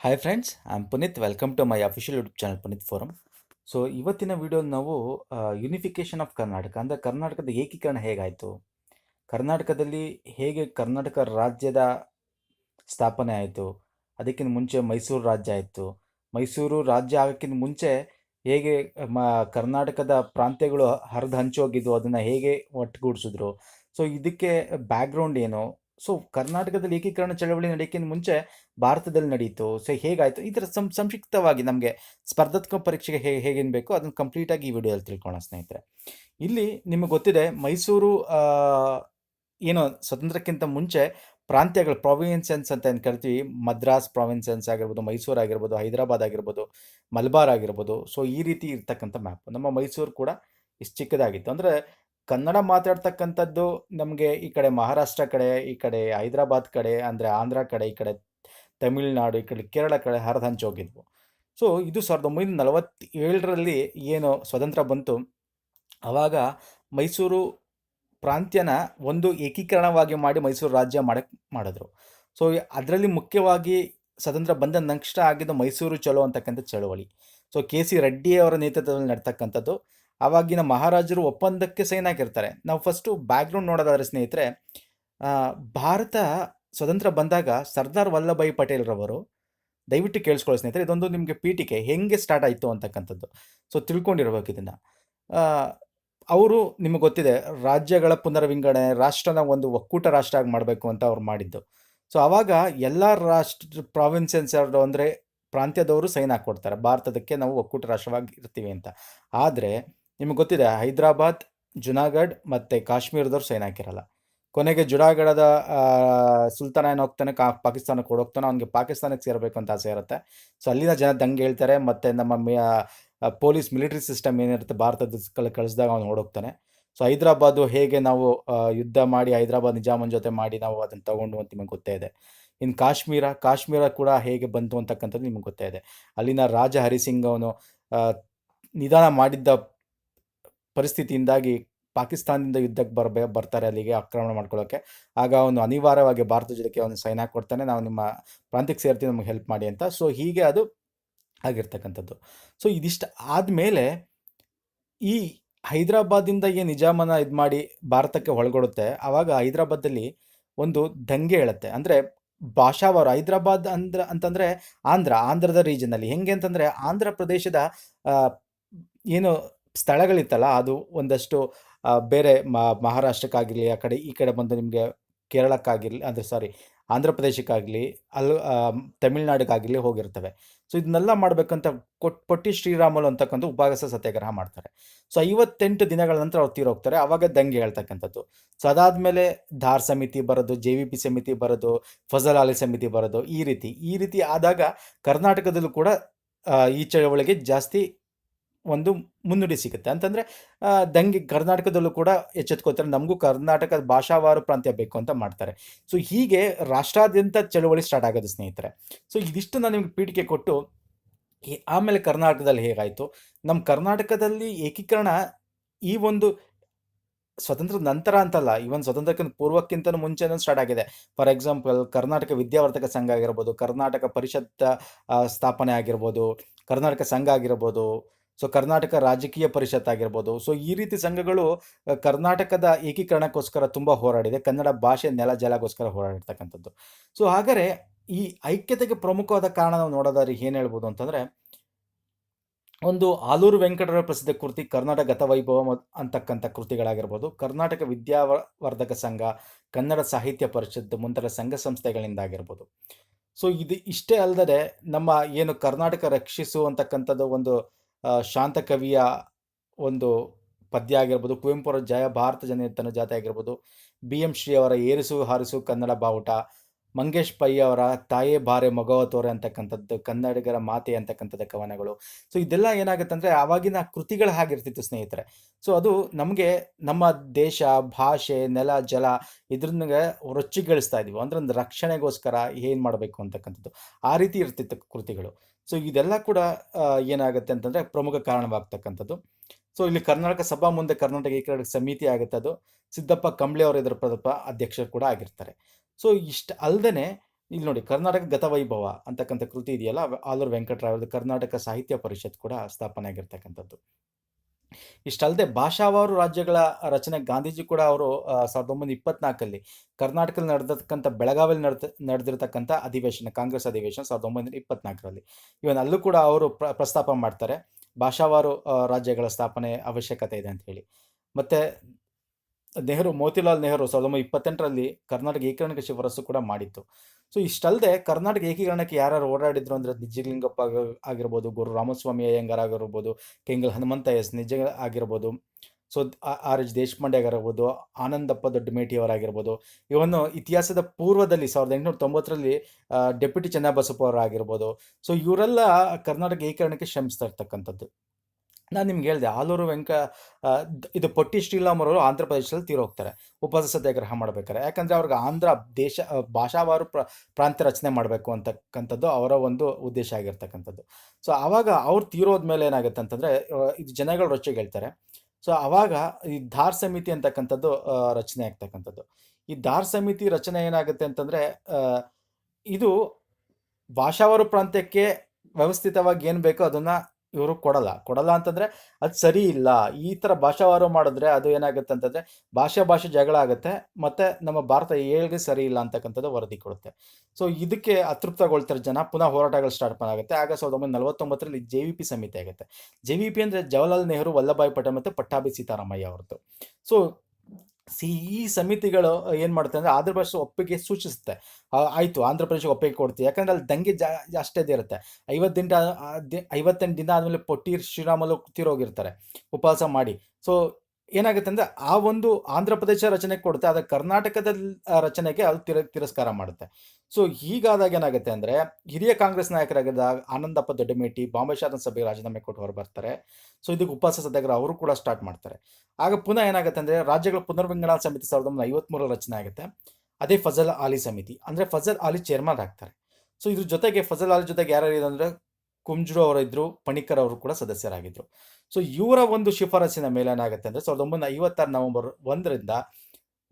Hi friends I am Puneeth welcome to my official YouTube channel Puneeth forum so ಇವತ್ತಿನ ವಿಡಿಯೋಲಿ ನಾವು unification of Karnataka ಅಂದರೆ ಕರ್ನಾಟಕದ ಏಕೀಕರಣ ಹೇಗಾಯಿತು? ಕರ್ನಾಟಕದಲ್ಲಿ ಹೇಗೆ ಕರ್ನಾಟಕ ರಾಜ್ಯದ ಸ್ಥಾಪನೆ ಆಯಿತು? ಅದಕ್ಕಿಂತ ಮುಂಚೆ ಮೈಸೂರು ರಾಜ್ಯ ಆಯಿತು. ಮೈಸೂರು ರಾಜ್ಯ ಆಗೋಕ್ಕಿಂತ ಮುಂಚೆ ಹೇಗೆ, ಮ, ಕರ್ನಾಟಕದ ಪ್ರಾಂತ್ಯಗಳು ಹರಿದು ಹಂಚೋಗಿದ್ವು ಅದನ್ನು ಹೇಗೆ ಒಟ್ಟುಗೂಡಿಸಿದ್ರು? ಸೊ ಇದಕ್ಕೆ ಬ್ಯಾಕ್ಗ್ರೌಂಡ್ ಏನು? ಸೊ ಕರ್ನಾಟಕದಲ್ಲಿ ಏಕೀಕರಣ ಚಳವಳಿ ನಡೆಯೋಕ್ಕಿಂತ ಮುಂಚೆ ಭಾರತದಲ್ಲಿ ನಡೆಯಿತು ಸೊ ಹೇಗಾಯಿತು? ಈ ಥರ ಸಂ, ಸಂಕ್ಷಿಪ್ತವಾಗಿ ನಮಗೆ ಸ್ಪರ್ಧಾತ್ಮಕ ಪರೀಕ್ಷೆಗೆ ಹೇಗೆ ಹೇಗೇನು ಬೇಕೋ? ಅದನ್ನು ಕಂಪ್ಲೀಟಾಗಿ ಈ ವಿಡಿಯೋದಲ್ಲಿ ತಿಳ್ಕೊಳ್ಳೋಣ ಸ್ನೇಹಿತರೆ. ಇಲ್ಲಿ ನಿಮಗೆ ಗೊತ್ತಿದೆ, ಮೈಸೂರು ಏನು ಸ್ವತಂತ್ರಕ್ಕಿಂತ ಮುಂಚೆ ಪ್ರಾಂತ್ಯಗಳು ಪ್ರಾವಿನ್ಸೆನ್ಸ್ ಅಂತ ಏನು ಕರಿತೀವಿ? ಮದ್ರಾಸ್ ಪ್ರಾವಿನ್ಸನ್ಸ್ ಆಗಿರ್ಬೋದು, ಮೈಸೂರು ಆಗಿರ್ಬೋದು, ಹೈದರಾಬಾದ್ ಆಗಿರ್ಬೋದು, ಮಲಬಾರ್ ಆಗಿರ್ಬೋದು. ಸೊ ಈ ರೀತಿ ಇರ್ತಕ್ಕಂಥ ಮ್ಯಾಪ್ ನಮ್ಮ ಮೈಸೂರು ಕೂಡ ಇಷ್ಟು ಚಿಕ್ಕದಾಗಿತ್ತು. ಅಂದರೆ ಕನ್ನಡ ಮಾತಾಡ್ತಕ್ಕಂಥದ್ದು ನಮಗೆ ಈ ಕಡೆ ಮಹಾರಾಷ್ಟ್ರ ಕಡೆ, ಈ ಕಡೆ ಹೈದರಾಬಾದ್ ಕಡೆ, ಅಂದರೆ ಆಂಧ್ರ ಕಡೆ, ಈ ಕಡೆ ತಮಿಳುನಾಡು, ಈ ಕಡೆ ಕೇರಳ ಕಡೆ ಹರಿದು ಹೋಗಿದ್ವು ಸೊ ಇದು ಸಾವಿರದ ಒಂಬೈನೂರ ನಲವತ್ತೇಳರಲ್ಲಿ ಏನು ಸ್ವತಂತ್ರ ಬಂತು. ಆವಾಗ ಮೈಸೂರು ಪ್ರಾಂತ್ಯನ ಒಂದು ಏಕೀಕರಣವಾಗಿ ಮಾಡಿ ಮೈಸೂರು ರಾಜ್ಯ ಮಾಡಕ್ಕೆ ಮಾಡಿದ್ರು. ಸೊ ಅದರಲ್ಲಿ ಮುಖ್ಯವಾಗಿ ಸ್ವತಂತ್ರ ಬಂದ ನಕ್ಷ ಆಗಿದ್ದು ಮೈಸೂರು ಚಲೋ ಅಂತಕ್ಕಂಥ ಚಳವಳಿ. ಸೊ ಕೆ ಸಿ ರೆಡ್ಡಿ ಅವರ ನೇತೃತ್ವದಲ್ಲಿ ನಡ್ತಕ್ಕಂಥದ್ದು. ಆವಾಗಿನ ಮಹಾರಾಜರು ಒಪ್ಪಂದಕ್ಕೆ ಸೈನ್ ಆಗಿರ್ತಾರೆ ನಾವು ಫಸ್ಟು ಬ್ಯಾಕ್ಗ್ರೌಂಡ್ ನೋಡೋದಾದ್ರೆ ಸ್ನೇಹಿತರೆ ಭಾರತ ಸ್ವತಂತ್ರ ಬಂದಾಗ ಸರ್ದಾರ್ ವಲ್ಲಭಾಯಿ ಪಟೇಲ್ರವರು, ದಯವಿಟ್ಟು ಕೇಳಿಸ್ಕೊಳ್ಳಿ ಸ್ನೇಹಿತರೆ, ಇದೊಂದು ನಿಮಗೆ ಪೀಠಿಕೆ, ಹೆಂಗೆ ಸ್ಟಾರ್ಟ್ ಆಯಿತು ಅಂತಕ್ಕಂಥದ್ದು. ಸೊ ತಿಳ್ಕೊಂಡಿರ್ಬೇಕು ಇದನ್ನು. ಅವರು ನಿಮಗೆ ಗೊತ್ತಿದೆ, ರಾಜ್ಯಗಳ ಪುನರ್ವಿಂಗಡಣೆ, ರಾಷ್ಟ್ರನ ಒಂದು ಒಕ್ಕೂಟ ರಾಷ್ಟ್ರ ಆಗಿ ಮಾಡಬೇಕು ಅಂತ ಅವ್ರು ಮಾಡಿದ್ದು. ಸೊ ಆವಾಗ ಎಲ್ಲ ರಾಷ್ಟ್ರ ಪ್ರಾವಿನ್ಸನ್ಸ್ ಅಂದರೆ ಪ್ರಾಂತ್ಯದವರು ಸೈನ್ ಹಾಕ್ಕೊಡ್ತಾರೆ. ಭಾರತದಕ್ಕೆ ನಾವು ಒಕ್ಕೂಟ ರಾಷ್ಟ್ರವಾಗಿ ಇರ್ತೀವಿ ಅಂತ. ಆದರೆ ನಿಮಗೆ ಗೊತ್ತಿದೆ, ಹೈದರಾಬಾದ್ ಜುನಾಗಢ್ ಮತ್ತು ಕಾಶ್ಮೀರದವ್ರು ಸೈನ್ ಹಾಕಿರಲ್ಲ. ಕೊನೆಗೆ ಜುನಾಗಢದ ಸುಲ್ತಾನ ಏನು ಹೋಗ್ತಾನೆ, ಕಾ, ಪಾಕಿಸ್ತಾನಕ್ಕೆ ಓಡೋಗ್ತಾನೆ ಅವ್ನಿಗೆ ಪಾಕಿಸ್ತಾನಕ್ಕೆ ಸೇರಬೇಕು ಅಂತ ಆಸೆ ಇರುತ್ತೆ. ಸೊ ಅಲ್ಲಿನ ಜನ ದಂಗೆ ಹೇಳ್ತಾರೆ, ಮತ್ತು ನಮ್ಮ ಪೊಲೀಸ್ ಮಿಲಿಟರಿ ಸಿಸ್ಟಮ್ ಏನಿರುತ್ತೆ, ಭಾರತದ ಕಳ ಕಳಿಸಿದಾಗ ಅವ್ನು ಓಡೋಗ್ತಾನೆ ಸೊ ಹೈದರಾಬಾದು ಹೇಗೆ ನಾವು ಯುದ್ಧ ಮಾಡಿ, ಹೈದರಾಬಾದ್ ನಿಜಾಮನ್ ಜೊತೆ ಮಾಡಿ ನಾವು ಅದನ್ನು ತಗೊಂಡು ಅಂತ ನಿಮಗೆ ಗೊತ್ತೇ ಇದೆ. ಇನ್ನು ಕಾಶ್ಮೀರ ಕಾಶ್ಮೀರ ಕೂಡ ಹೇಗೆ ಬಂತು ಅಂತಕ್ಕಂಥದ್ದು ನಿಮಗೆ ಗೊತ್ತೇ ಇದೆ. ಅಲ್ಲಿನ ರಾಜ ಹರಿಸಿಂಗ್ ಅವನು ನಿಧಾನ ಮಾಡಿದ್ದ ಪರಿಸ್ಥಿತಿಯಿಂದಾಗಿ ಪಾಕಿಸ್ತಾನದಿಂದ ಯುದ್ಧಕ್ಕೆ ಬರಬೇ ಬರ್ತಾರೆ ಅಲ್ಲಿಗೆ ಆಕ್ರಮಣ ಮಾಡ್ಕೊಳ್ಳೋಕ್ಕೆ ಆಗ ಅವನು ಅನಿವಾರ್ಯವಾಗಿ ಭಾರತ ಜೊತೆಗೆ ಅವನು ಸೈನ್ ಹಾಕ್ಕೊಡ್ತಾನೆ ನಾವು ನಿಮ್ಮ ಪ್ರಾಂತ್ಯಕ್ಕೆ ಸೇರ್ತೀವಿ, ನಮಗೆ ಹೆಲ್ಪ್ ಮಾಡಿ ಅಂತ. ಸೊ, ಹೀಗೆ ಅದು ಆಗಿರ್ತಕ್ಕಂಥದ್ದು. ಸೊ, ಇದಿಷ್ಟು ಆದಮೇಲೆ ಈ ಹೈದರಾಬಾದಿಂದ ಏನು ನಿಜಾಮನ ಇದು ಮಾಡಿ ಭಾರತಕ್ಕೆ ಒಳಗೊಡುತ್ತೆ ಆವಾಗ ಹೈದರಾಬಾದಲ್ಲಿ ಒಂದು ದಂಗೆ ಹೇಳುತ್ತೆ. ಅಂದರೆ ಭಾಷಾವಾರು ಹೈದರಾಬಾದ್ ಅಂದ್ರ, ಅಂತಂದರೆ ಆಂಧ್ರ, ಆಂಧ್ರದ ರೀಜನಲ್ಲಿ ಹೆಂಗೆ ಅಂತಂದರೆ ಆಂಧ್ರ ಪ್ರದೇಶದ ಏನು ಸ್ಥಳಗಳಿತ್ತಲ್ಲ, ಅದು ಒಂದಷ್ಟು ಬೇರೆ ಮ- ಮಹಾರಾಷ್ಟ್ರಕ್ಕಾಗಿರಲಿ, ಆ ಕಡೆ, ಈ ಕಡೆ ಬಂದು ನಿಮಗೆ ಕೇರಳಕ್ಕಾಗಿರಲಿ, ಅಂದರೆ ಸಾರಿ ಆಂಧ್ರ ಪ್ರದೇಶಕ್ಕಾಗಲಿ ಅಲ್ಲಿ ತಮಿಳ್ನಾಡಿಗಾಗಿರಲಿ ಹೋಗಿರ್ತವೆ. ಸೊ ಇದನ್ನೆಲ್ಲ ಮಾಡಬೇಕಂತ ಕೊಟ್, ಪೊಟ್ಟಿ ಶ್ರೀರಾಮುಲು ಅಂತಕ್ಕಂಥ ಉಪವಾಸ ಸತ್ಯಾಗ್ರಹ ಮಾಡ್ತಾರೆ. ಸೊ ಐವತ್ತೆಂಟು ದಿನಗಳ ನಂತರ ಅವ್ರು ತೀರೋಗ್ತಾರೆ ಆವಾಗ ದಂಗೆ ಹೇಳ್ತಕ್ಕಂಥದ್ದು. ಸೊ ಅದಾದಮೇಲೆ ಧಾರ್ ಸಮಿತಿ ಬರೋದು, ಜೆ ವಿ ಪಿ ಸಮಿತಿ ಬರೋದು ಫಜಲ್ ಅಲಿ ಸಮಿತಿ ಬರೋದು, ಈ ರೀತಿ ಈ ರೀತಿ ಆದಾಗ ಕರ್ನಾಟಕದಲ್ಲೂ ಕೂಡ ಈ ಚಳವಳಿಗೆ ಜಾಸ್ತಿ ಒಂದು ಮುನ್ನುಡಿ ಸಿಗುತ್ತೆ. ಅಂತಂದರೆ ದಂಗೆ ಕರ್ನಾಟಕದಲ್ಲೂ ಕೂಡ ಎಚ್ಚೆತ್ಕೋತಾರೆ ನಮಗೂ ಕರ್ನಾಟಕದ ಭಾಷಾವಾರು ಪ್ರಾಂತ್ಯ ಬೇಕು ಅಂತ ಮಾಡ್ತಾರೆ. ಸೊ, ಹೀಗೆ ರಾಷ್ಟ್ರಾದ್ಯಂತ ಚಳುವಳಿ ಸ್ಟಾರ್ಟ್ ಆಗೋದು ಸ್ನೇಹಿತರೆ. ಸೊ, ಇದಿಷ್ಟು ನಾನು ನಿಮ್ಗೆ ಪೀಠಿಕೆ ಕೊಟ್ಟು ಆಮೇಲೆ ಕರ್ನಾಟಕದಲ್ಲಿ ಹೇಗಾಯಿತು? ನಮ್ಮ ಕರ್ನಾಟಕದಲ್ಲಿ ಏಕೀಕರಣ ಈ ಒಂದು ಸ್ವತಂತ್ರದ ನಂತರ ಅಂತಲ್ಲ ಇವನ್ ಸ್ವತಂತ್ರಕ್ಕಿಂತ ಪೂರ್ವಕ್ಕಿಂತ ಮುಂಚೆನೂ ಸ್ಟಾರ್ಟ್ ಆಗಿದೆ. ಫಾರ್ ಎಕ್ಸಾಂಪಲ್ ಕರ್ನಾಟಕ ವಿದ್ಯಾವರ್ತಕ ಸಂಘ ಆಗಿರ್ಬೋದು, ಕರ್ನಾಟಕ ಪರಿಷತ್ ಸ್ಥಾಪನೆ ಆಗಿರ್ಬೋದು, ಕರ್ನಾಟಕ ಸಂಘ ಆಗಿರ್ಬೋದು ಸೊ ಕರ್ನಾಟಕ ರಾಜಕೀಯ ಪರಿಷತ್ ಆಗಿರ್ಬೋದು. ಸೊ ಈ ರೀತಿ ಸಂಘಗಳು ಕರ್ನಾಟಕದ ಏಕೀಕರಣಕ್ಕೋಸ್ಕರ ತುಂಬ ಹೋರಾಡಿದೆ. ಕನ್ನಡ ಭಾಷೆ ನೆಲ ಜಲಗೋಸ್ಕರ ಹೋರಾಡಿರ್ತಕ್ಕಂಥದ್ದು. ಸೊ ಹಾಗಾದರೆ ಈ ಐಕ್ಯತೆಗೆ ಪ್ರಮುಖವಾದ ಕಾರಣ ನಾವು ನೋಡೋದಾದ್ರೆ ಏನು ಹೇಳ್ಬೋದು ಅಂತಂದರೆ, ಒಂದು ಆಲೂರು ವೆಂಕಟರ ಪ್ರಸಿದ್ಧ ಕೃತಿ ಕರ್ನಾಟಕ ಗತವೈಭವ ಅಂತಕ್ಕಂಥ ಕೃತಿಗಳಾಗಿರ್ಬೋದು. ಕರ್ನಾಟಕ ವಿದ್ಯಾವರ್ಧಕ ಸಂಘ, ಕನ್ನಡ ಸಾಹಿತ್ಯ ಪರಿಷತ್ ಮುಂತಾದ ಸಂಘ ಸಂಸ್ಥೆಗಳಿಂದ ಆಗಿರ್ಬೋದು. ಸೊ ಇದು ಇಷ್ಟೇ ಅಲ್ಲದೆ ನಮ್ಮ ಏನು ಕರ್ನಾಟಕ ರಕ್ಷಿಸು ಅಂತಕ್ಕಂಥದ್ದು ಒಂದು ಆ, ಶಾಂತ ಕವಿಯ ಒಂದು ಪದ್ಯ ಆಗಿರ್ಬೋದು ಕುವೆಂಪುರ ಜಯ ಭಾರತ ಜನತನ ಜಾತಿ ಆಗಿರ್ಬೋದು ಬಿ ಎಂ ಶ್ರೀ ಅವರ ಏರಿಸು ಹಾರಿಸು ಕನ್ನಡ ಬಾವುಟ ಮಂಗೇಶ್ ಪೈ ಅವರ ತಾಯೇ ಬಾರೆ ಮಗವ ತೋರೆ ಅಂತಕ್ಕಂಥದ್ದು ಕನ್ನಡಿಗರ ಮಾತೆ ಅಂತಕ್ಕಂಥದ್ದು ಕವನಗಳು. ಸೊ ಇದೆಲ್ಲ ಏನಾಗುತ್ತೆ ಅಂದರೆ ಆವಾಗಿನ ಕೃತಿಗಳು ಹಾಗಿರ್ತಿತ್ತು ಸ್ನೇಹಿತರೆ. ಸೊ ಅದು ನಮಗೆ ನಮ್ಮ ದೇಶ ಭಾಷೆ ನೆಲ ಜಲ ಇದ್ರನ್ನ ರೊಚ್ಚಿಗಳಿಸ್ತಾ ಇದೀವಿ. ಅಂದ್ರೆ ಒಂದು ರಕ್ಷಣೆಗೋಸ್ಕರ ಏನು ಮಾಡಬೇಕು ಅಂತಕ್ಕಂಥದ್ದು. ಆ ರೀತಿ ಇರ್ತಿತ್ತು ಕೃತಿಗಳು. ಸೊ ಇದೆಲ್ಲ ಕೂಡ ಏನಾಗುತ್ತೆ ಅಂತಂದರೆ ಪ್ರಮುಖ ಕಾರಣವಾಗ್ತಕ್ಕಂಥದ್ದು. ಸೊ ಇಲ್ಲಿ ಕರ್ನಾಟಕ ಸಭಾ ಮುಂದೆ ಕರ್ನಾಟಕ ಏಕೀಕರಣ ಸಮಿತಿ ಆಗುತ್ತೆ ಅದು. ಸಿದ್ದಪ್ಪ ಕಂಬ್ಳೆ ಅವರು ಇದರ ಪ್ರದಪ್ಪ ಅಧ್ಯಕ್ಷರು ಕೂಡ ಆಗಿರ್ತಾರೆ. ಸೊ ಇಷ್ಟು ಅಲ್ಲದೆ ಇಲ್ಲಿ ನೋಡಿ ಕರ್ನಾಟಕ ಗತವೈಭವ ಅಂತಕ್ಕಂಥ ಕೃತಿ ಇದೆಯಲ್ಲ, ಆಲೂರು ವೆಂಕಟರಾವ್ ಕರ್ನಾಟಕ ಸಾಹಿತ್ಯ ಪರಿಷತ್ ಕೂಡ ಸ್ಥಾಪನೆ ಆಗಿರ್ತಕ್ಕಂಥದ್ದು. ಇಷ್ಟಲ್ಲದೆ ಭಾಷಾವಾರು ರಾಜ್ಯಗಳ ರಚನೆ ಗಾಂಧೀಜಿ ಕೂಡ ಅವರು ಸಾವಿರದ ಒಂಬೈನೂರ ಇಪ್ಪತ್ನಾಲ್ಕಲ್ಲಿ ಕರ್ನಾಟಕದಲ್ಲಿ ನಡೆದಕ್ಕಂಥ ಬೆಳಗಾವಿಯಲ್ಲಿ ನಡೆದ, ನಡೆದಿರ್ತಕ್ಕಂಥ ಅಧಿವೇಶನ, ಕಾಂಗ್ರೆಸ್ ಅಧಿವೇಶನ ಸಾವಿರದ ಒಂಬೈನೂರ ಇಪ್ಪತ್ನಾಲ್ಕರಲ್ಲಿ. ಇವನ್ ಅಲ್ಲೂ ಕೂಡ ಅವರು ಪ್ರ, ಪ್ರಸ್ತಾಪ ಮಾಡ್ತಾರೆ, ಭಾಷಾವಾರು ರಾಜ್ಯಗಳ ಸ್ಥಾಪನೆ ಅವಶ್ಯಕತೆ ಇದೆ ಅಂತ ಹೇಳಿ ಮತ್ತೆ ನೆಹರು, ಮೋತಿಲಾಲ್ ನೆಹರು ಸಾವಿರದ ಒಂಬೈನೂರ ಇಪ್ಪತ್ತೆಂಟರಲ್ಲಿ ಕರ್ನಾಟಕ ಏಕೀಕರಣಕ್ಕೆ ಶಿಫಾರಸು ಕೂಡ ಮಾಡಿತ್ತು ಸೊ ಇಷ್ಟಲ್ಲದೆ ಕರ್ನಾಟಕ ಏಕೀಕರಣಕ್ಕೆ ಯಾರು ಓಡಾಡಿದ್ರು ಅಂದರೆ ನಿಜಲಿಂಗಪ್ಪ ಆಗ- ಆಗಿರ್ಬೋದು, ಗುರು ರಾಮಸ್ವಾಮಿ ಅಯ್ಯಂಗಾರ್ ಆಗಿರ್ಬೋದು ಕೆಂಗಲ್ ಹನುಮಂತ ಎಸ್ ನಿಜ ಆಗಿರ್ಬೋದು, ಸೊ ಆರ್ ಎಚ್ ದೇಶಪಾಂಡೆ ಆಗಿರ್ಬೋದು, ಆನಂದಪ್ಪ ದೊಡ್ಡಮೇಟಿಯವರಾಗಿರ್ಬೋದು ಇವನು ಇತಿಹಾಸದ ಪೂರ್ವದಲ್ಲಿ ಸಾವಿರದ ಎಂಟುನೂರ ತೊಂಬತ್ತರಲ್ಲಿ ಡೆಪ್ಯೂಟಿ ಚೆನ್ನಬಸಪ್ಪ ಅವರು ಆಗಿರ್ಬೋದು ಸೊ ಇವರೆಲ್ಲ ಕರ್ನಾಟಕ ಏಕೀಕರಣಕ್ಕೆ ಶ್ರಮಿಸ್ತಾ ಇರ್ತಕ್ಕಂಥದ್ದು. ನಾನು ನಿಮ್ಗೆ ಹೇಳಿದೆ ಆಲೂರು ವೆಂಕ ಇದು ಪೊಟ್ಟಿ ಶ್ರೀರಾಮ್ ಅವರು ಆಂಧ್ರ ಪ್ರದೇಶದಲ್ಲಿ ತೀರೋಗ್ತಾರೆ. ಉಪವಾಸ ಸತ್ಯಾಗ್ರಹ ಮಾಡ್ಬೇಕಾರೆ ಯಾಕಂದ್ರೆ ಅವ್ರಿಗೆ ಆಂಧ್ರ ದೇಶ ಭಾಷಾವಾರು ಪ್ರ, ಪ್ರಾಂತ್ಯ ರಚನೆ ಮಾಡಬೇಕು ಅಂತಕ್ಕಂಥದ್ದು ಅವರ ಒಂದು ಉದ್ದೇಶ ಆಗಿರ್ತಕ್ಕಂಥದ್ದು. ಸೊ ಆವಾಗ ಅವ್ರು ತೀರೋದ್ಮೇಲೆ ಏನಾಗುತ್ತೆ ಅಂತಂದ್ರೆ ಇದು ಜನಗಳು ರೊಚ್ಚಿಗೆ ಹೇಳ್ತಾರೆ. ಸೊ ಆವಾಗ ಈ ಧಾರ್ ಸಮಿತಿ ಅಂತಕ್ಕಂಥದ್ದು ರಚನೆ ಆಗ್ತಕ್ಕಂಥದ್ದು. ಈ ಧಾರ್ ಸಮಿತಿ ರಚನೆ ಏನಾಗುತ್ತೆ ಅಂತಂದ್ರೆ ಇದು ಭಾಷಾವಾರು ಪ್ರಾಂತ್ಯಕ್ಕೆ ವ್ಯವಸ್ಥಿತವಾಗಿ ಏನು ಬೇಕೋ ಅದನ್ನ ಇವರು ಕೊಡಲ್ಲ. ಕೊಡಲ್ಲ ಅಂತಂದ್ರೆ ಅದು ಸರಿ ಇಲ್ಲ. ಈ ಥರ ಭಾಷಾವಾರು ಮಾಡಿದ್ರೆ ಅದು ಏನಾಗುತ್ತೆ ಅಂತಂದ್ರೆ ಭಾಷೆ ಭಾಷೆ ಜಗಳ ಆಗುತ್ತೆ, ಮತ್ತೆ ನಮ್ಮ ಭಾರತ ಏಳ್ಗೆ ಸರಿ ಇಲ್ಲ ಅಂತಕ್ಕಂಥದ್ದು ವರದಿ ಕೊಡುತ್ತೆ. ಸೊ ಇದಕ್ಕೆ ಅತೃಪ್ತಗೊಳ್ತಾರೆ ಜನ, ಪುನಃ ಹೋರಾಟಗಳು ಸ್ಟಾರ್ಟ್ ಆಗುತ್ತೆ ಆಗ ಸಾವಿರದ ಒಂಬೈನೂರ ನಲವತ್ತೊಂಬತ್ತರಲ್ಲಿ ಜೆ ವಿ ಪಿ ಸಮಿತಿ ಆಗುತ್ತೆ. ಜೆ ವಿ ಪಿ ಅಂದರೆ ಜವಾಹರ್ಲಾಲ್ ನೆಹರು ವಲ್ಲಭಾಯಿ ಪಟೇಲ್ ಮತ್ತು ಪಟ್ಟಾಭಿ ಸೀತಾರಾಮಯ್ಯ ಅವ್ರದ್ದು. ಸೊ ಸಿ ಈ ಸಮಿತಿಗಳು ಏನು ಮಾಡುತ್ತೆ ಅಂದರೆ ಆಂಧ್ರ ಪ್ರದೇಶ ಒಪ್ಪಿಗೆ ಸೂಚಿಸುತ್ತೆ. ಆಯಿತು ಆಂಧ್ರ ಪ್ರದೇಶ ಒಪ್ಪಿಗೆ ಕೊಡ್ತೀವಿ ಯಾಕಂದ್ರೆ ಅಲ್ಲಿ ದಂಗೆ ಜಾ, ಅಷ್ಟೇ ಇರುತ್ತೆ. ಐವತ್ತು ದಿನ ಐವತ್ತೆಂಟು ದಿನ ಆದಮೇಲೆ ಪೊಟ್ಟಿ ಶ್ರೀರಾಮಲು ತೀರೋಗಿರ್ತಾರೆ. ಉಪವಾಸ ಮಾಡಿ. ಸೊ ಏನಾಗುತ್ತೆ ಅಂದರೆ ಆ ಒಂದು ಆಂಧ್ರ ಪ್ರದೇಶ ರಚನೆ ಕೊಡುತ್ತೆ, ಆದರೆ ಕರ್ನಾಟಕದ ರಚನೆಗೆ ಅದು ತಿರ, ತಿರಸ್ಕಾರ ಮಾಡುತ್ತೆ. ಸೊ ಹೀಗಾದಾಗ ಏನಾಗುತ್ತೆ ಅಂದರೆ, ಹಿರಿಯ ಕಾಂಗ್ರೆಸ್ ನಾಯಕರಾಗಿದ್ದ ಆನಂದಪ್ಪ ದೊಡ್ಡಮೇಟಿ ಬಾಂಬೆ ಶಾಸನ ಸಭೆಗೆ ರಾಜೀನಾಮೆ ಕೊಟ್ಟು ಹೊರಬರ್ತಾರೆ. ಸೊ ಇದಕ್ಕೆ ಉಪವಾಸ ಸತ್ಯಾಗ್ರಹ ಅವರು ಕೂಡ ಸ್ಟಾರ್ಟ್ ಮಾಡ್ತಾರೆ. ಆಗ ಪುನಃ ಏನಾಗುತ್ತೆ ಅಂದರೆ, ರಾಜ್ಯಗಳ ಪುನರ್ವಿಂಗಡಣಾ ಸಮಿತಿ ಸಾವಿರದ ಒಂಬೈನೂರ ಐವತ್ಮೂರ ರಚನೆ ಆಗುತ್ತೆ. ಅದೇ ಫಜಲ್ ಆಲಿ ಸಮಿತಿ, ಅಂದರೆ ಫಜಲ್ ಆಲಿ ಚೇರ್ಮನ್ ಆಗ್ತಾರೆ. ಸೊ ಇದ್ರ ಜೊತೆಗೆ ಫಜಲ್ ಆಲಿ ಜೊತೆಗೆ ಯಾರ್ಯಾರು ಅಂದರೆ, ಕುಂಜ್ರು ಅವರು ಇದ್ರು ಪಣಿಕರ್ ಅವರು ಕೂಡ ಸದಸ್ಯರಾಗಿದ್ದರು ಸೊ ಇವರ ಒಂದು ಶಿಫಾರಸಿನ ಮೇಲೆ ಏನಾಗುತ್ತೆ ಅಂದರೆ ಸಾವಿರದ ಒಂಬೈನೂರ ಐವತ್ತಾರು ನವೆಂಬರ್ ಒಂದರಿಂದ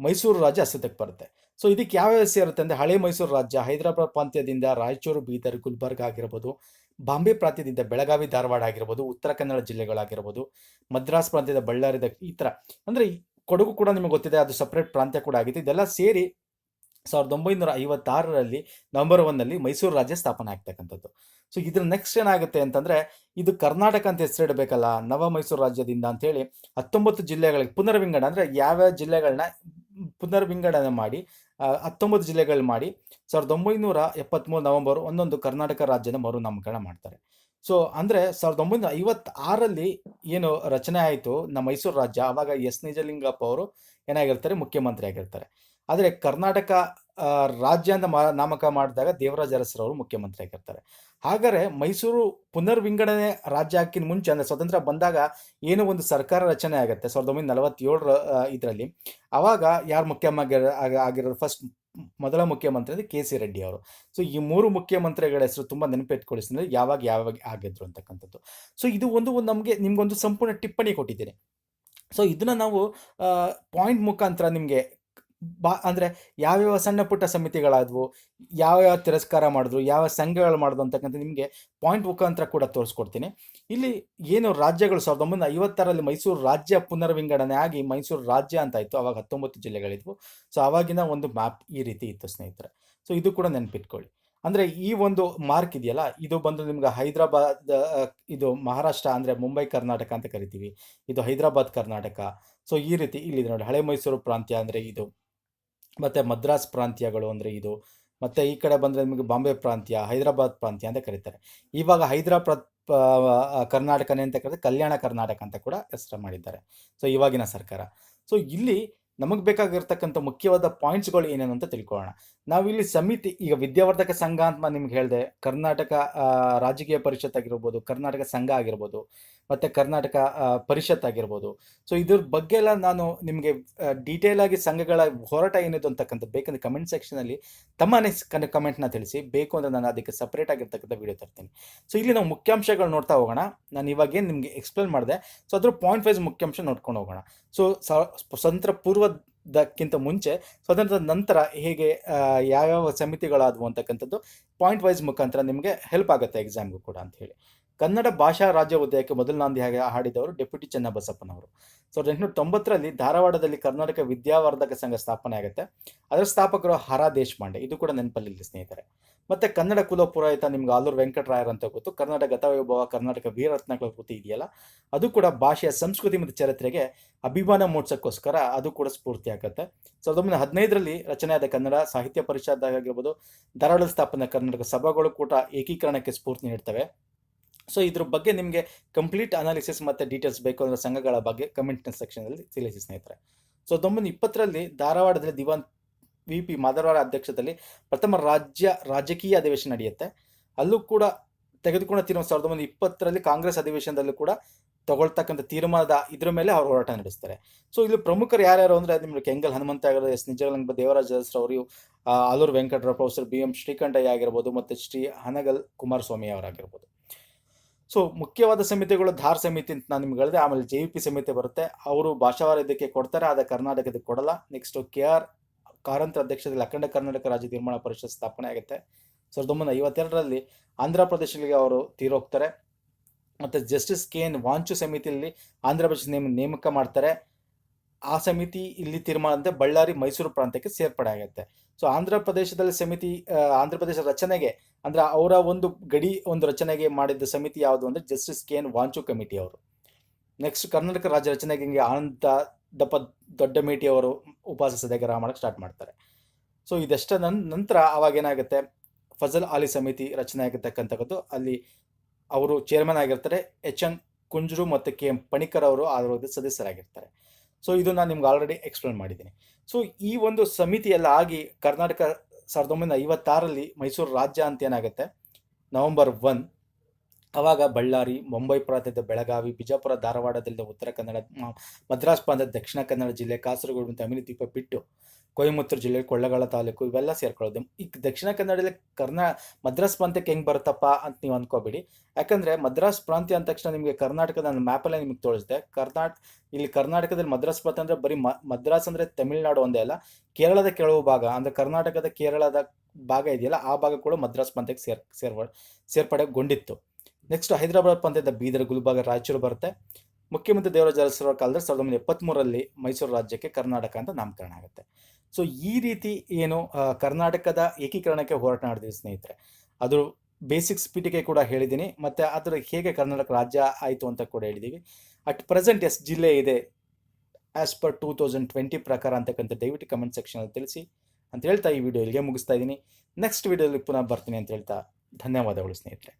ಮೈಸೂರು ರಾಜ್ಯ ಅಸ್ತಿತ್ವಕ್ಕೆ ಬರುತ್ತೆ. ಸೊ ಇದಕ್ಕೆ ಯಾವ ವ್ಯವಸ್ಥೆ ಇರುತ್ತೆ ಅಂದರೆ ಹಳೆ ಮೈಸೂರು ರಾಜ್ಯ ಹೈದರಾಬಾದ್ ಪ್ರಾಂತ್ಯದಿಂದ ರಾಯಚೂರು, ಬೀದರ್, ಗುಲ್ಬರ್ಗ ಆಗಿರ್ಬೋದು, ಬಾಂಬೆ ಪ್ರಾಂತ್ಯದಿಂದ ಬೆಳಗಾವಿ, ಧಾರವಾಡ ಆಗಿರ್ಬೋದು, ಉತ್ತರ ಕನ್ನಡ ಜಿಲ್ಲೆಗಳಾಗಿರ್ಬೋದು, ಮದ್ರಾಸ್ ಪ್ರಾಂತ್ಯದ ಬಳ್ಳಾರಿದ ಈ ಥರ ಅಂದರೆ ಕೊಡಗು ಕೂಡ ನಿಮಗೆ ಗೊತ್ತಿದೆ, ಅದು ಸಪ್ರೇಟ್ ಪ್ರಾಂತ್ಯ ಕೂಡ ಆಗಿದೆ. ಇದೆಲ್ಲ ಸೇರಿ ಸಾವಿರದ ಒಂಬೈನೂರ ಐವತ್ತಾರರಲ್ಲಿ ನವೆಂಬರ್ ಒನ್ನಲ್ಲಿ ಮೈಸೂರು ರಾಜ್ಯ ಸ್ಥಾಪನೆ ಆಗ್ತಕ್ಕಂಥದ್ದು. ಸೊ ಇದ್ರ ನೆಕ್ಸ್ಟ್ ಏನಾಗುತ್ತೆ ಅಂತಂದ್ರೆ, ಇದು ಕರ್ನಾಟಕ ಅಂತ ಹೆಸರಿಡಬೇಕಲ್ಲ, ನವ ಮೈಸೂರು ರಾಜ್ಯದಿಂದ ಅಂತೇಳಿ ಹತ್ತೊಂಬತ್ತು ಜಿಲ್ಲೆಗಳಿಗೆ ಪುನರ್ವಿಂಗಡಣೆ ಅಂದರೆ ಯಾವ್ಯಾವ ಜಿಲ್ಲೆಗಳನ್ನ ಪುನರ್ವಿಂಗಡಣೆ ಮಾಡಿ ಹತ್ತೊಂಬತ್ತು ಜಿಲ್ಲೆಗಳು ಮಾಡಿ ಸಾವಿರದ ಒಂಬೈನೂರ ಎಪ್ಪತ್ತ್ಮೂರು ನವೆಂಬರ್ ಒಂದೊಂದು ಕರ್ನಾಟಕ ರಾಜ್ಯದ ಮರುನಾಮಕರಣ ಮಾಡ್ತಾರೆ. ಸೊ ಅಂದರೆ ಸಾವಿರದ ಒಂಬೈನೂರ ಐವತ್ತಾರರಲ್ಲಿ ಏನು ರಚನೆ ಆಯಿತು ನಮ್ಮ ಮೈಸೂರು ರಾಜ್ಯ ಆವಾಗ ಎಸ್ ನಿಜಲಿಂಗಪ್ಪ ಅವರು ಏನಾಗಿರ್ತಾರೆ, ಮುಖ್ಯಮಂತ್ರಿ ಆಗಿರ್ತಾರೆ. ಆದರೆ ಕರ್ನಾಟಕ ರಾಜ್ಯ ಅಂತ ಮಾ, ನಾಮಕ ಮಾಡಿದಾಗ ದೇವರಾಜ ಅರಸರವರು ಮುಖ್ಯಮಂತ್ರಿ ಆಗಿರ್ತಾರೆ ಹಾಗಾದರೆ ಮೈಸೂರು ಪುನರ್ವಿಂಗಡಣೆ ರಾಜ್ಯ ಹಾಕಿನ ಮುಂಚೆ, ಅಂದರೆ ಸ್ವತಂತ್ರ ಬಂದಾಗ ಏನೋ ಒಂದು ಸರ್ಕಾರ ರಚನೆ ಆಗುತ್ತೆ, ಸಾವಿರದ ಒಂಬೈನೂರ ನಲವತ್ತೇಳರ ಇದರಲ್ಲಿ. ಆವಾಗ ಯಾರು ಮುಖ್ಯಮಂತ್ರಿ ಆಗಿರೋದು ಫಸ್ಟ್ ಮೊದಲ ಮುಖ್ಯಮಂತ್ರಿ ಅಂದರೆ ಕೆ ಸಿ ರೆಡ್ಡಿ ಅವರು. ಸೊ ಈ ಮೂರು ಮುಖ್ಯಮಂತ್ರಿಗಳ ಹೆಸರು ತುಂಬ ನೆನಪಿಟ್ಕೊಳಿಸಿದ್ರೆ ಯಾವಾಗ ಯಾವಾಗ ಆಗಿದ್ರು ಅಂತಕ್ಕಂಥದ್ದು. ಸೊ ಇದು ಒಂದು ಒಂದು ನಮಗೆ ನಿಮ್ಗೊಂದು ಸಂಪೂರ್ಣ ಟಿಪ್ಪಣಿ ಕೊಟ್ಟಿದ್ದೀನಿ. ಸೊ ಇದನ್ನ ನಾವು ಪಾಯಿಂಟ್ ಮುಖಾಂತರ ನಿಮಗೆ ಬಾ, ಅಂದರೆ ಯಾವ್ಯಾವ ಸಣ್ಣ ಪುಟ್ಟ ಸಮಿತಿಗಳಾದವು, ಯಾವ್ಯಾವ ತಿರಸ್ಕಾರ ಮಾಡಿದ್ರು, ಯಾವ ಸಂಘಗಳು ಮಾಡಿದ್ರು ಅಂತಕ್ಕಂಥ ನಿಮಗೆ ಪಾಯಿಂಟ್ ಮುಖಾಂತರ ಕೂಡ ತೋರಿಸ್ಕೊಡ್ತೀನಿ. ಇಲ್ಲಿ ಏನು ರಾಜ್ಯಗಳು, ಸಾವಿರದ ಒಂಬೈನೂರ ಐವತ್ತಾರಲ್ಲಿ ಮೈಸೂರು ರಾಜ್ಯ ಪುನರ್ವಿಂಗಡಣೆ ಆಗಿ ಮೈಸೂರು ರಾಜ್ಯ ಅಂತ ಇತ್ತು ಅವಾಗ ಹತ್ತೊಂಬತ್ತು ಜಿಲ್ಲೆಗಳಿದ್ವು. ಸೊ ಆವಾಗಿನ ಒಂದು ಮ್ಯಾಪ್ ಈ ರೀತಿ ಇತ್ತು ಸ್ನೇಹಿತರೆ. ಸೊ ಇದು ಕೂಡ ನೆನಪಿಟ್ಕೊಳ್ಳಿ. ಅಂದರೆ ಈ ಒಂದು ಮಾರ್ಕ್ ಇದೆಯಲ್ಲ, ಇದು ಬಂದು ನಿಮ್ಗೆ ಹೈದರಾಬಾದ್ ಇದು ಮಹಾರಾಷ್ಟ್ರ, ಅಂದರೆ ಮುಂಬೈ, ಕರ್ನಾಟಕ ಅಂತ ಕರಿತೀವಿ. ಇದು ಹೈದರಾಬಾದ್, ಕರ್ನಾಟಕ. ಸೊ ಈ ರೀತಿ ಇಲ್ಲಿ ನೋಡಿ, ಹಳೆ ಮೈಸೂರು ಪ್ರಾಂತ್ಯ ಅಂದರೆ ಇದು. ಮತ್ತು ಮದ್ರಾಸ್ ಪ್ರಾಂತ್ಯಗಳು ಅಂದರೆ ಇದು, ಮತ್ತು ಈ ಕಡೆ ಬಂದರೆ ನಿಮಗೆ ಬಾಂಬೆ ಪ್ರಾಂತ್ಯ, ಹೈದರಾಬಾದ್ ಪ್ರಾಂತ್ಯ ಅಂತ ಕರೀತಾರೆ. ಇವಾಗ ಹೈದರಾಬಾದ್ ಕರ್ನಾಟಕನೇ ಅಂತ ಕರೆದ್ರೆ ಕಲ್ಯಾಣ ಕರ್ನಾಟಕ ಅಂತ ಕೂಡ ಹೆಸರು ಮಾಡಿದ್ದಾರೆ. ಸೊ ಇವಾಗಿನ ಸರ್ಕಾರ. ಸೊ ಇಲ್ಲಿ ನಮಗೆ ಬೇಕಾಗಿರ್ತಕ್ಕಂಥ ಮುಖ್ಯವಾದ ಪಾಯಿಂಟ್ಸ್ಗಳು ಏನೇನು ಅಂತ ತಿಳ್ಕೊಳ್ಳೋಣ. ನಾವಿಲ್ಲಿ ಸಮಿತಿ, ಈಗ ವಿದ್ಯಾವರ್ಧಕ ಸಂಘ ಅಂತ ನಿಮ್ಗೆ ಹೇಳಿದೆ, ಕರ್ನಾಟಕ ರಾಜಕೀಯ ಪರಿಷತ್ ಆಗಿರ್ಬೋದು, ಕರ್ನಾಟಕ ಸಂಘ ಆಗಿರ್ಬೋದು, ಮತ್ತು ಕರ್ನಾಟಕ ಪರಿಷತ್ ಆಗಿರ್ಬೋದು. ಸೊ ಇದ್ರ ಬಗ್ಗೆ ಎಲ್ಲ ನಾನು ನಿಮಗೆ ಡೀಟೇಲ್ ಆಗಿ ಸಂಘಗಳ ಹೋರಾಟ ಏನಿದೆ ಅಂತಕ್ಕಂಥ ಬೇಕಂದ್ರೆ ಕಮೆಂಟ್ ಸೆಕ್ಷನಲ್ಲಿ ತಮ್ಮ ಅನಿಸಿಕೆ ಕಮೆಂಟ್ನ ತಿಳಿಸಿ. ಬೇಕು ಅಂದರೆ ನಾನು ಅದಕ್ಕೆ ಸಪ್ರೇಟ್ ಆಗಿರ್ತಕ್ಕಂಥ ವಿಡಿಯೋ ತರ್ತೀನಿ. ಸೊ ಇಲ್ಲಿ ನಾವು ಮುಖ್ಯಾಂಶಗಳು ನೋಡ್ತಾ ಹೋಗೋಣ. ನಾನು ಇವಾಗ ಏನು ನಿಮಗೆ ಎಕ್ಸ್ಪ್ಲೇನ್ ಮಾಡಿದೆ. ಸೊ ಅದ್ರ ಪಾಯಿಂಟ್ ವೈಸ್ ಮುಖ್ಯಾಂಶ ನೋಡ್ಕೊಂಡು ಹೋಗೋಣ. ಸೊ ಸ್ವತಂತ್ರ ಪೂರ್ವ ಸ್ವಾತಂತ್ರ್ಯದಕ್ಕಿಂತ ಮುಂಚೆ ಸ್ವಾತಂತ್ರ್ಯದ ನಂತರ ಹೇಗೆ ಯಾವ್ಯಾವ ಸಮಿತಿಗಳಾದವು ಅಂತಕ್ಕಂಥದ್ದು ಪಾಯಿಂಟ್ ವೈಸ್ ಮುಖಾಂತರ ನಿಮಗೆ ಹೆಲ್ಪ್ ಆಗುತ್ತೆ ಎಕ್ಸಾಮ್ಗೂ ಕೂಡ ಅಂತ ಹೇಳಿ. ಕನ್ನಡ ಭಾಷಾ ರಾಜ್ಯ ಉದಯಕ್ಕೆ ಮೊದಲು ನಾಂದಿ ಹಾಗೆ ಹಾಡಿದವರು ಡೆಪ್ಯೂಟಿ ಚೆನ್ನಬಸಪ್ಪನವರು. ಸಾವಿರದ ಎಂಟುನೂರ ತೊಂಬತ್ತರಲ್ಲಿ ಧಾರವಾಡದಲ್ಲಿ ಕರ್ನಾಟಕ ವಿದ್ಯಾವರ್ಧಕ ಸಂಘ ಸ್ಥಾಪನೆ ಆಗುತ್ತೆ. ಅದರ ಸ್ಥಾಪಕರು ಹರ ದೇಶಪಾಂಡೆ. ಇದು ಕೂಡ ನೆನಪಲ್ಲಿ ಸ್ನೇಹಿತರೆ. ಮತ್ತೆ ಕನ್ನಡ ಕುಲ ಪುರೋಹಿತ ನಿಮ್ಗೆ ಆಲೂರು ವೆಂಕಟರಾಯರ್ ಅಂತ ಗೊತ್ತು. ಕರ್ನಾಟಕ ಗತವೈಭವ, ಕರ್ನಾಟಕ ವೀರರತ್ನಗಳ ಕೃತಿ ಇದೆಯಲ್ಲ? ಅದು ಕೂಡ ಭಾಷೆಯ ಸಂಸ್ಕೃತಿ ಮತ್ತು ಚರಿತ್ರೆಗೆ ಅಭಿಮಾನ ಮೂಡಿಸೋಕ್ಕೋಸ್ಕರ ಅದು ಕೂಡ ಸ್ಫೂರ್ತಿ ಆಗುತ್ತೆ. ಸಾವಿರದ ಒಂಬೈನೂರ ಹದಿನೈದರಲ್ಲಿ ರಚನೆಯಾದ ಕನ್ನಡ ಸಾಹಿತ್ಯ ಪರಿಷತ್ ಆಗಿರ್ಬೋದು ಧಾರವಾಡ ಸ್ಥಾಪನೆ ಕರ್ನಾಟಕ ಸಭಾಗಳು ಕೂಡ ಏಕೀಕರಣಕ್ಕೆ ಸ್ಫೂರ್ತಿ ನೀಡ್ತವೆ. ಸೊ ಇದ್ರ ಬಗ್ಗೆ ನಿಮಗೆ ಕಂಪ್ಲೀಟ್ ಅನಾಲಿಸಿಸ್ ಮತ್ತು ಡೀಟೇಲ್ಸ್ ಬೇಕು ಅಂದರೆ ಸಂಘಗಳ ಬಗ್ಗೆ ಕಮೆಂಟ್ ಸೆಕ್ಷನಲ್ಲಿ ತಿಳಿಸಿ ಸ್ನೇಹಿತರೆ. ಸೊ ಒಂಬೈನೂರ ಇಪ್ಪತ್ತರಲ್ಲಿ ಧಾರವಾಡದಲ್ಲಿ ದಿವಾನ್ ವಿ ಪಿ ಮಾಧವರ ಅಧ್ಯಕ್ಷದಲ್ಲಿ ಪ್ರಥಮ ರಾಜ್ಯ, ರಾಜಕೀಯ ಅಧಿವೇಶನ ನಡೆಯುತ್ತೆ. ಅಲ್ಲೂ ಕೂಡ ತೆಗೆದುಕೊಂಡ ತೀರ್ಮಾನ ಸಾವಿರದ ಒಂಬೈನೂರ ಇಪ್ಪತ್ತರಲ್ಲಿ ಕಾಂಗ್ರೆಸ್ ಅಧಿವೇಶನದಲ್ಲೂ ಕೂಡ ತಗೊಳ್ತಕ್ಕಂಥ ತೀರ್ಮಾನದ ಇದ್ರ ಮೇಲೆ ಅವರು ಹೋರಾಟ ನಡೆಸ್ತಾರೆ. ಸೊ ಇಲ್ಲಿ ಪ್ರಮುಖರು ಯಾರ್ಯಾರು ಅಂದರೆ ನಿಮಗೆ ಕೆಂಗಲ್ ಹನುಮಂತ ಆಗಿರೋದು ಎಸ್ ನಿಜಗಂಗ ದೇವರಾಜ ಅವರು Aluru Venkatarao professor B M Srikantaiah ಆಗಿರ್ಬೋದು, ಮತ್ತು ಶ್ರೀ ಹನಗಲ್ ಕುಮಾರಸ್ವಾಮಿ ಅವರಾಗಿರ್ಬೋದು. ಸೊ ಮುಖ್ಯವಾದ ಸಮಿತಿಗಳು ಧಾರ್ ಸಮಿತಿ ಅಂತ ನಾನು ನಿಮ್ಗೆ ಹೇಳಿದೆ, ಆಮೇಲೆ ಜೆ ಪಿ ಸಮಿತಿ ಬರುತ್ತೆ. ಅವರು ಭಾಷಾವಾರ ಇದಕ್ಕೆ ಕೊಡ್ತಾರೆ, ಆದರೆ ಕರ್ನಾಟಕದಕ್ಕೆ ಕೊಡಲ್ಲ. ನೆಕ್ಸ್ಟ್ ಕೆ ಆರ್ ಕಾರಂತರ ಅಧ್ಯಕ್ಷದಲ್ಲಿ ಅಖಂಡ ಕರ್ನಾಟಕ ರಾಜ್ಯ ನಿರ್ಮಾಣ ಪರಿಷತ್ ಸ್ಥಾಪನೆ ಆಗುತ್ತೆ. ಸಾವಿರದ ಒಂಬೈನೂರ ಐವತ್ತೆರಡರಲ್ಲಿ ಆಂಧ್ರ ಪ್ರದೇಶಗಳಿಗೆ ಅವರು ತೀರೋಗ್ತಾರೆ. ಮತ್ತು ಜಸ್ಟಿಸ್ ಕೆ ಎನ್ ವಾಂಚು ಸಮಿತಿಯಲ್ಲಿ ಆಂಧ್ರ ಪ್ರದೇಶ ನೇಮ, ನೇಮಕ ಮಾಡ್ತಾರೆ. ಆ ಸಮಿತಿ ಇಲ್ಲಿ ತೀರ್ಮಾನದಂತೆ ಬಳ್ಳಾರಿ, ಮೈಸೂರು ಪ್ರಾಂತ್ಯಕ್ಕೆ ಸೇರ್ಪಡೆ ಆಗುತ್ತೆ. ಸೊ ಆಂಧ್ರ ಪ್ರದೇಶದಲ್ಲಿ ಸಮಿತಿ ಆಂಧ್ರ ಪ್ರದೇಶ ರಚನೆಗೆ, ಅಂದರೆ ಅವರ ಒಂದು ಗಡಿ, ಒಂದು ರಚನೆಗೆ ಮಾಡಿದ್ದ ಸಮಿತಿ ಯಾವುದು ಅಂದರೆ justice K N Wanchoo committee ಅವರು. ನೆಕ್ಸ್ಟ್ ಕರ್ನಾಟಕ ರಾಜ್ಯ ರಚನೆಗೆ ಆನಂದ ದಪ್ಪ ದೊಡ್ಡ ಮೇಟಿ ಅವರು ಉಪವಾಸ ಸತ್ಯಾಗ್ರಹ ಮಾಡಕ್ಕೆ ಸ್ಟಾರ್ಟ್ ಮಾಡ್ತಾರೆ. ಸೊ ಇದೆಷ್ಟ ನನ್, ನಂತರ ಅವಾಗ ಏನಾಗುತ್ತೆ? ಫಜಲ್ ಅಲಿ ಸಮಿತಿ ರಚನೆ ಆಗಿರ್ತಕ್ಕಂಥದ್ದು ಅಲ್ಲಿ ಅವರು ಚೇರ್ಮನ್ ಆಗಿರ್ತಾರೆ ಎಚ್ ಎನ್ ಕುಂಜರು ಮತ್ತು ಕೆ ಎಂ ಪಣಿಕರ್ ಅವರು ಅದರ ಸದಸ್ಯರಾಗಿರ್ತಾರೆ. ಸೊ ಇದು ನಾನು ನಿಮ್ಗೆ ಆಲ್ರೆಡಿ ಎಕ್ಸ್ಪ್ಲೇನ್ ಮಾಡಿದ್ದೀನಿ. ಸೊ ಈ ಒಂದು ಸಮಿತಿ ಎಲ್ಲ ಆಗಿ ಕರ್ನಾಟಕ ಸಾವಿರದ ಒಂಬೈನೂರ ಐವತ್ತಾರಲ್ಲಿ ಮೈಸೂರು ರಾಜ್ಯ ಅಂತ ಏನಾಗುತ್ತೆ? ನವೆಂಬರ್ ಒನ್ ಅವಾಗ ಬಳ್ಳಾರಿ, ಮುಂಬೈ ಪ್ರಾಂತ್ಯದ ಬೆಳಗಾವಿ, ಬಿಜಾಪುರ ಧಾರವಾಡದಲ್ಲಿ ಉತ್ತರ ಕನ್ನಡ ಮದ್ರಾಸ್ ಪ್ರಾಂತ್ಯದ ದಕ್ಷಿಣ ಕನ್ನಡ ಜಿಲ್ಲೆ ಕಾಸರಗೋಡು ಮತ್ತು ಅಮಿನಿದ್ವೀಪ ಬಿಟ್ಟು ಕೊಯಮತ್ತೂರು ಜಿಲ್ಲೆ ಕೊಳ್ಳಗಳ ತಾಲೂಕು ಇವೆಲ್ಲ ಸೇರ್ಕೊಳ್ಳೋದು. ಈ ದಕ್ಷಿಣ ಕನ್ನಡದಲ್ಲಿ ಕರ್ನಾ, ಮದ್ರಾಸ್ ಪ್ರಾಂತ್ಯಕ್ಕೆ ಹೆಂಗೆ ಬರುತ್ತಪ್ಪ ಅಂತ ನೀವು ಅನ್ಕೋಬೇಡಿ. ಯಾಕಂದರೆ ಮದ್ರಾಸ್ ಪ್ರಾಂತ್ಯ ಅಂದ ತಕ್ಷಣ ನಿಮಗೆ ಕರ್ನಾಟಕದ ನನ್ನ ಮ್ಯಾಪಲ್ಲೇ ನಿಮಗೆ ತೋರಿಸಿದೆ ಕರ್ನಾಟಕ ಇಲ್ಲಿ ಕರ್ನಾಟಕದಲ್ಲಿ ಮದ್ರಾಸ್ ಪ್ರಾಂತ್ಯ ಅಂದರೆ ಬರೀ ಮದ್ರಾಸ್ ಅಂದರೆ ತಮಿಳುನಾಡು ಒಂದೇ ಅಲ್ಲ, ಕೇರಳದ ಕೆಲವು ಭಾಗ, ಅಂದರೆ ಕರ್ನಾಟಕದ ಕೇರಳದ ಭಾಗ ಇದೆಯಲ್ಲ, ಆ ಭಾಗ ಕೂಡ ಮದ್ರಾಸ್ ಪ್ರಾಂತ್ಯಕ್ಕೆ ಸೇರ್, ಸೇರ್ವ, ಸೇರ್ಪಡೆಗೊಂಡಿತ್ತು. ನೆಕ್ಸ್ಟ್ ಹೈದರಾಬಾದ್ ಪಂದ್ಯದ ಬೀದರ್ ಗುಲ್ಬಾಗ ರಾಯಚೂರು ಬರುತ್ತೆ. ಮುಖ್ಯಮಂತ್ರಿ ದೇವರಾಜ ಅರಸರ ಕಾಲದಲ್ಲಿ ಸಾವಿರದ ಒಂಬೈನೂರ ಮೈಸೂರು ರಾಜ್ಯಕ್ಕೆ ಕರ್ನಾಟಕ ಅಂತ ನಾಮಕರಣ ಆಗುತ್ತೆ. ಸೊ ಈ ರೀತಿ ಏನು ಕರ್ನಾಟಕದ ಏಕೀಕರಣಕ್ಕೆ ಹೋರಾಟ ನಡೆದಿದೆ ಸ್ನೇಹಿತರೆ. ಅದು ಬೇಸಿಕ್ ಸ್ಪೀಟಿಗೆ ಕೂಡ ಹೇಳಿದ್ದೀನಿ. ಮತ್ತು ಅದರ ಹೇಗೆ ಕರ್ನಾಟಕ ರಾಜ್ಯ ಆಯಿತು ಅಂತ ಕೂಡ ಹೇಳಿದ್ದೀವಿ ಅಟ್ ಪ್ರೆಸೆಂಟ್ ಎಷ್ಟು ಜಿಲ್ಲೆ ಇದೆ. As per two thousand twenty ಪ್ರಕಾರ ಅಂತಕ್ಕಂಥ ದಯವಿಟ್ಟು ಕಮೆಂಟ್ ಸೆಕ್ಷನಲ್ಲಿ ತಿಳಿಸಿ. ಅಂತ ಹೇಳ್ತಾ ಈ ವಿಡಿಯೋ ಇಲ್ಲಿಗೆ ಮುಗಿಸ್ತಾ ಇದ್ದೀನಿ. ನೆಕ್ಸ್ಟ್ ವಿಡಿಯೋದಲ್ಲಿ ಪುನಃ ಬರ್ತೀನಿ ಅಂತ ಹೇಳ್ತಾ ಧನ್ಯವಾದಗಳು ಸ್ನೇಹಿತರೆ.